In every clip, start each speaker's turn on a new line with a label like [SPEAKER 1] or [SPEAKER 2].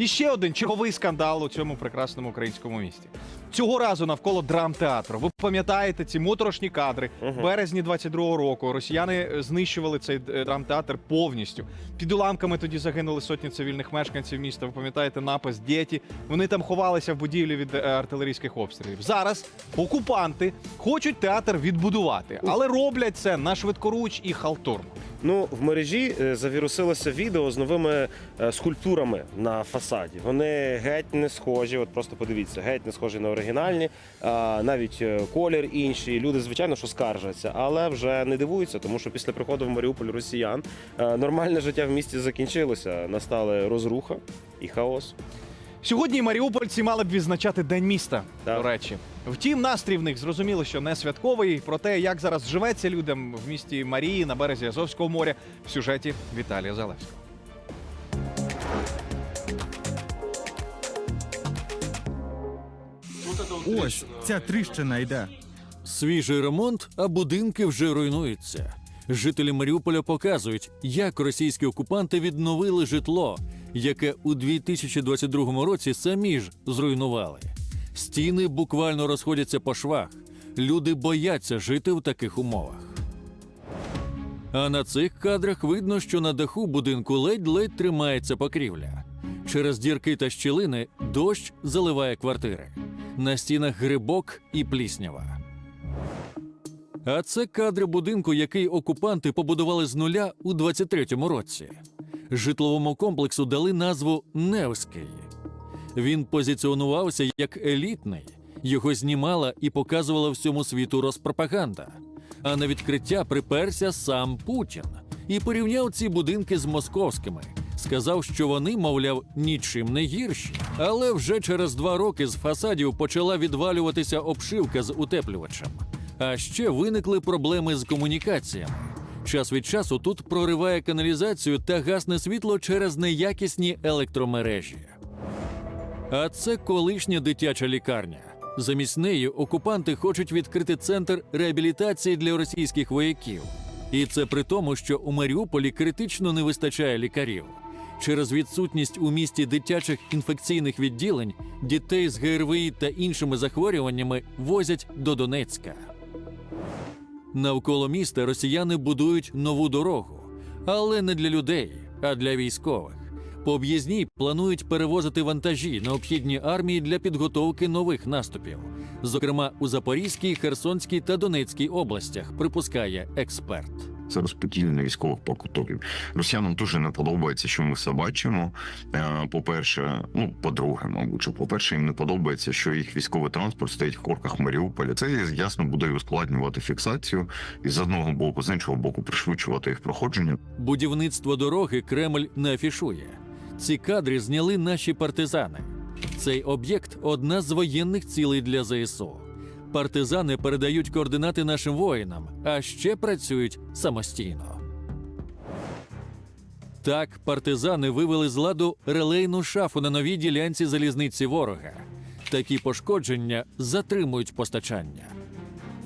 [SPEAKER 1] І ще один черговий скандал у цьому прекрасному українському місті. Цього разу навколо драмтеатру. Ви пам'ятаєте ці моторошні кадри в березні 22-го року. Росіяни е, знищували цей е, драмтеатр повністю. Під уламками тоді загинули сотні цивільних мешканців міста. Ви пам'ятаєте напис діті. Вони там ховалися в будівлі від е, артилерійських обстрілів. Зараз окупанти хочуть театр відбудувати, але роблять це на швидкоруч і халтурно.
[SPEAKER 2] Ну, в мережі е, завірусилося відео з новими е, скульптурами на фасаді. Вони геть не схожі. От просто подивіться, геть не схожі на оригінальні, а, навіть е, колір інший. Люди, звичайно, що скаржаться, але вже не дивуються, тому що після приходу в Маріуполь росіян е, нормальне життя в місті закінчилося. Настали розруха і хаос.
[SPEAKER 1] Сьогодні маріупольці мали б відзначати День міста.
[SPEAKER 2] Так.
[SPEAKER 1] До речі, втім, настрій в них зрозуміло, що не святковий. Про те, як зараз живеться людям в місті Марії на березі Азовського моря, в сюжеті Віталія Залевського.
[SPEAKER 3] Ось ця тріщина йде.
[SPEAKER 4] Свіжий ремонт, а будинки вже руйнуються. Жителі Маріуполя показують, як російські окупанти відновили житло, яке у 2022 році самі ж зруйнували. Стіни буквально розходяться по швах. Люди бояться жити в таких умовах. А на цих кадрах видно, що на даху будинку ледь-ледь тримається покрівля. Через дірки та щілини дощ заливає квартири. На стінах грибок і пліснява. А це кадри будинку, який окупанти побудували з нуля у 23-му році. Житловому комплексу дали назву Невський. Він позиціонувався як елітний. Його знімала і показувала всьому світу розпропаганда. А на відкриття приперся сам Путін і порівняв ці будинки з московськими. Сказав, що вони, мовляв, нічим не гірші. Але вже через два роки з фасадів почала відвалюватися обшивка з утеплювачем. А ще виникли проблеми з комунікаціями. Час від часу тут прориває каналізацію та гасне світло через неякісні електромережі. А це колишня дитяча лікарня. Замість неї окупанти хочуть відкрити центр реабілітації для російських вояків. І це при тому, що у Маріуполі критично не вистачає лікарів. Через відсутність у місті дитячих інфекційних відділень дітей з ГРВІ та іншими захворюваннями возять до Донецька. Навколо міста росіяни будують нову дорогу, але не для людей, а для військових. По об'їзній планують перевозити вантажі, необхідні армії для підготовки нових наступів, зокрема у Запорізькій, Херсонській та Донецькій областях, припускає експерт.
[SPEAKER 5] Це розподілення військових прокуратурів. Росіянам дуже не подобається, що ми все бачимо. Е, По-перше, ну по-друге, мабуть, що по-перше, їм не подобається, що їх військовий транспорт стоїть в корках Маріуполя. Це ясно буде ускладнювати фіксацію, і з одного боку, з іншого боку, пришвидшувати їх проходження.
[SPEAKER 4] Будівництво дороги Кремль не афішує. Ці кадри зняли наші партизани. Цей об'єкт одна з воєнних цілей для ЗСУ. Партизани передають координати нашим воїнам, а ще працюють самостійно. Так, партизани вивели з ладу релейну шафу на новій ділянці залізниці ворога. Такі пошкодження затримують постачання.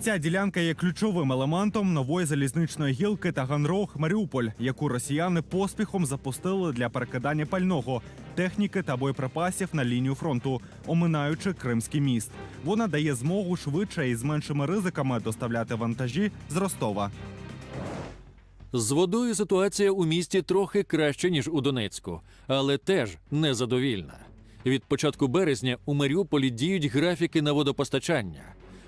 [SPEAKER 3] Ця ділянка є ключовим елементом нової залізничної гілки Таганрог Маріуполь, яку росіяни поспіхом запустили для перекидання пального, техніки та боєприпасів на лінію фронту, оминаючи Кримський міст. Вона дає змогу швидше і з меншими ризиками доставляти вантажі з Ростова.
[SPEAKER 4] З водою ситуація у місті трохи краще, ніж у Донецьку, але теж незадовільна. Від початку березня у Маріуполі діють графіки на водопостачання,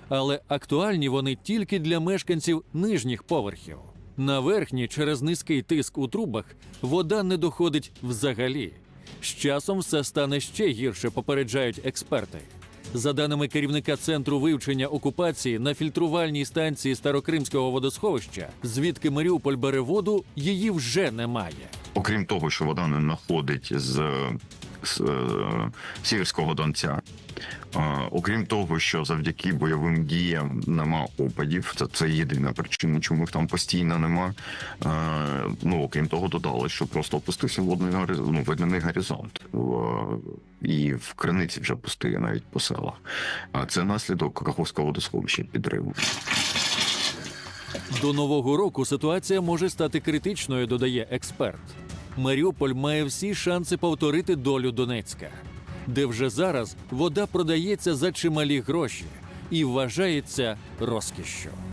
[SPEAKER 4] але актуальні вони тільки для мешканців нижніх поверхів. На верхні, через низький тиск у трубах, вода не доходить взагалі. З часом все стане ще гірше, попереджають експерти. За даними керівника центру вивчення окупації на фільтрувальній станції Старокримського водосховища, звідки Маріуполь бере воду, її вже немає.
[SPEAKER 5] Окрім того, що вода не находить з, е, Донця. Е, окрім того, що завдяки бойовим діям нема опадів, це, це єдина причина, чому їх там постійно нема. Е, ну, окрім того, додали, що просто опустився водний горизонт, ну, водяний горизонт. І в криниці вже пустиє навіть по селах. А це наслідок Каховського водосховища підриву.
[SPEAKER 4] До нового року ситуація може стати критичною, додає експерт. Маріуполь має всі шанси повторити долю Донецька, де вже зараз вода продається за чималі гроші і вважається розкішшю.